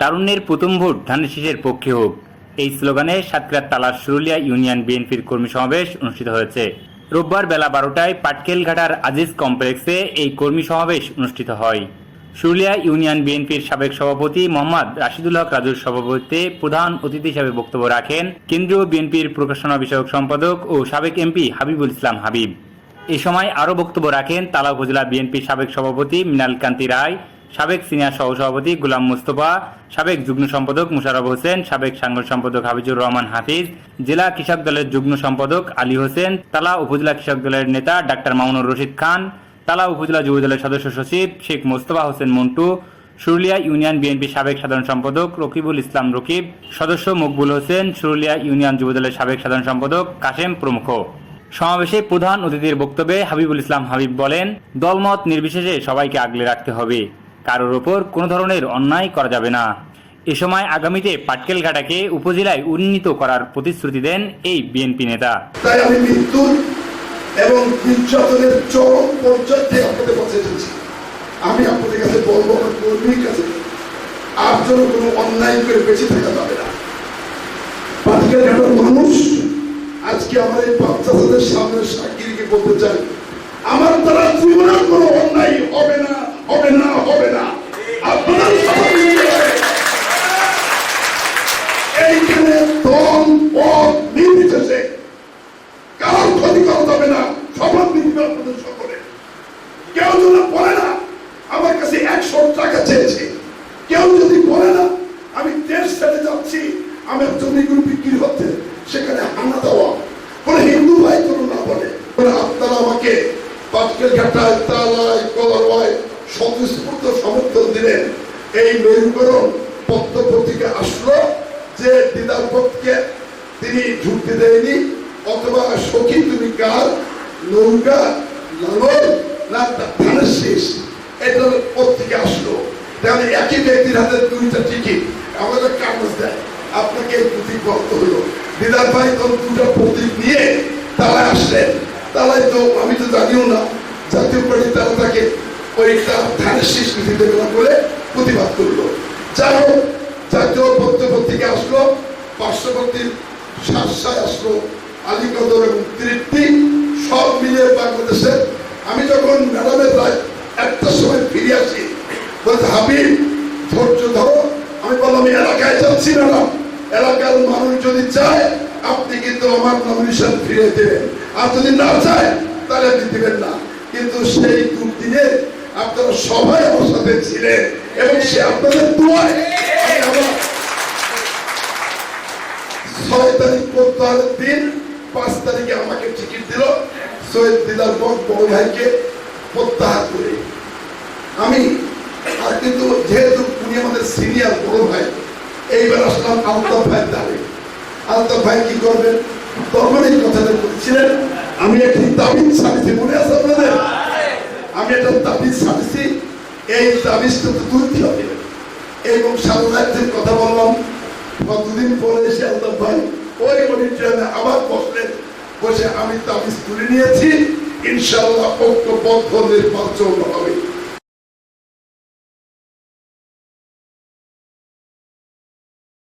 তারুণ্যের প্রথম ভোট ধানের শীষের পক্ষে হোক। এই স্লোগানে সাতক্ষীরার তালার সুরুলিয়া ইউনিয়ন বিএনপির কর্মী সমাবেশ অনুষ্ঠিত হয়েছে। রোববার বেলা বারোটায় পাটকেলঘাটার আজিজ কমপ্লেক্সে এই কর্মী সমাবেশ অনুষ্ঠিত হয়। সুরুলিয়া ইউনিয়ন বিএনপির সাবেক সভাপতি মোহাম্মদ রাশিদুল হক রাজুর সভাপতিত্বে প্রধান অতিথি হিসেবে বক্তব্য রাখেন কেন্দ্রীয় বিএনপির প্রকাশনা বিষয়ক সম্পাদক ও সাবেক এমপি হাবিবুল ইসলাম হাবিব। এ সময় আরও বক্তব্য রাখেন তালা উপজেলা বিএনপির সাবেক সভাপতি মৃণাল কান্তি রায় সাবেক সিনিয়র সহসভাপতি গুলাম মুস্তফা, সাবেক যুগ্ম সম্পাদক মুশারফ হোসেন, সাবেক সাংগঠনিক সম্পাদক হাফিজুর রহমান হাফিজ, জেলা কৃষক দলের যুগ্ম সম্পাদক আলী হোসেন, তালা উপজেলা কৃষক দলের নেতা ডাক্তার মামুনুর রশিদ খান, তালা উপজেলা যুব দলের সদস্য সচিব শেখ মোস্তফা হোসেন মন্টু, সুরুলিয়া ইউনিয়ন বিএনপি সাবেক সাধারণ সম্পাদক রকিবুল ইসলাম রকিব, সদস্য মকবুল হোসেন, সুরুলিয়া ইউনিয়ন যুবদলের সাবেক সাধারণ সম্পাদক কাশেম প্রমুখ। সমাবেশে প্রধান অতিথির বক্তব্যে হাবিবুল ইসলাম হাবিব বলেন, দলমত নির্বিশেষে সবাইকে আগলে রাখতে হবে। কারোর ওপর কোনো ধরনের অন্যায় করা যাবে না। এ সময় আগামীতে পাটকেলঘাটাকে উপজেলায় উন্নীত করার প্রতিশ্রুতি দেন এই বিএনপি নেতা। তাই আমি মৃত্যুর এবং নির্যাতনের চরম পর্যায়ে আপনাদের কাছে এসেছি। আমি আপনাদের কাছে বলব, আমার কর্মীর কাছে আর যেন কোনো অন্যায় করে বেঁচে থাকা যাবে না। পাটকের ঘাটার মানুষ আজকে আমার এই বাচ্চাদের সামনে বলতে চাই আমার দ্বারা জীবনের কোনো অন্যায় হবে না। হবে না হবে না আপনারা এইখানে দল পথ নির্বিশেষে কারোর ক্ষতি করা যাবে না শপথ নিতে আপনাদের সকলে কেউ যদি বলে না, আমার কাছে একশো টাকা চেয়েছে। কেউ যদি বলে না, আমি দেশ ছেড়ে যাচ্ছি আমার জমিগুলো বিক্রি হচ্ছে সেখানে হানা দেওয়া। কোনো হিন্দু ভাই কোনো না বলে। আপনারা আমাকে পাটকেল ঘাটায়, তালায় কলারওয়ায় স্বতঃস্ফূর্ত সমর্থন দিলেন। এই মেরুকরণ পত্র পত্রিকা আসলো যে দিদার পক্ষে তিনি ঢুকতে দেয়নি, অথবা সখী তুমি কার, নৌকা, লাঙল, না ধানের শেষ? এটার পত্রিকা আসলো। তাহলে একই ব্যক্তির হাতে দুইটা টিকিট। আমাদের কাগজ দেয়। আপনাকে এই প্রতীক বলতে হলো। দিদার ভাই তো দুটা প্রতীক নিয়ে তারা আসলেন। তারাই তো আমি তো জানিও না। জাতীয় পার্টি তারা তাকে ওইটা ধানের শীষ নীতি দেবে না প্রতিবাদ করল। যাই হোক, জাতীয় পত্র পত্রিকা আসলো, পার্শ্ববর্তী শাসায় আসলো আলিকদর এবং তৃপ্তি সব মিলিয়ে বাংলাদেশে। আমি যখন ম্যাডামের রায় একটা সময় ফিরে আসি বলতে হাবিব, ধৈর্য ধরো। আমি বললাম এলাকায় যাচ্ছি, ম্যাডাম। এলাকার মানুষ যদি চায়, আপনি কিন্তু আমার নমিনেশন ফিরে দেবেন। আর যদি না চায়, তাহলে আপনি দিবেন না। কিন্তু সেই দুর্দিনে আপনারা সবাই আমার সাথে ছিলেন এবং সে আপনাদের ছয় তারিখ প্রত্যাহারের দিন, পাঁচ তারিখে আমাকে টিকিট দিল সৈয়দ দিদার পর বড় ভাইকে প্রত্যাহার করে। আমি, আর কিন্তু যেহেতু উনি আমাদের সিনিয়র বড় ভাই, এইবার আসলাম আলতাফ ভাই দাঁড়ে আলতাফ ভাই কি করবেন? তখন এই কথাটা বলছিলেন। আমি একটি তাবিজ সাজিছি মনে আছে আপনাদের? আমি একটা তাবিজ ছাড়ছি, এই তাবিজটা তো তুলতে হবে এবং সারদার্থের কথা বললাম। কতদিন পরে এসে আলতাফ ভাই ওই অডিটোরিয়ামে আবার বসলেন। বসে আমি তাবিজ তুলে নিয়েছি। ইনশাল্লাহ ঐক্যবদ্ধ নির্বাচন হবে।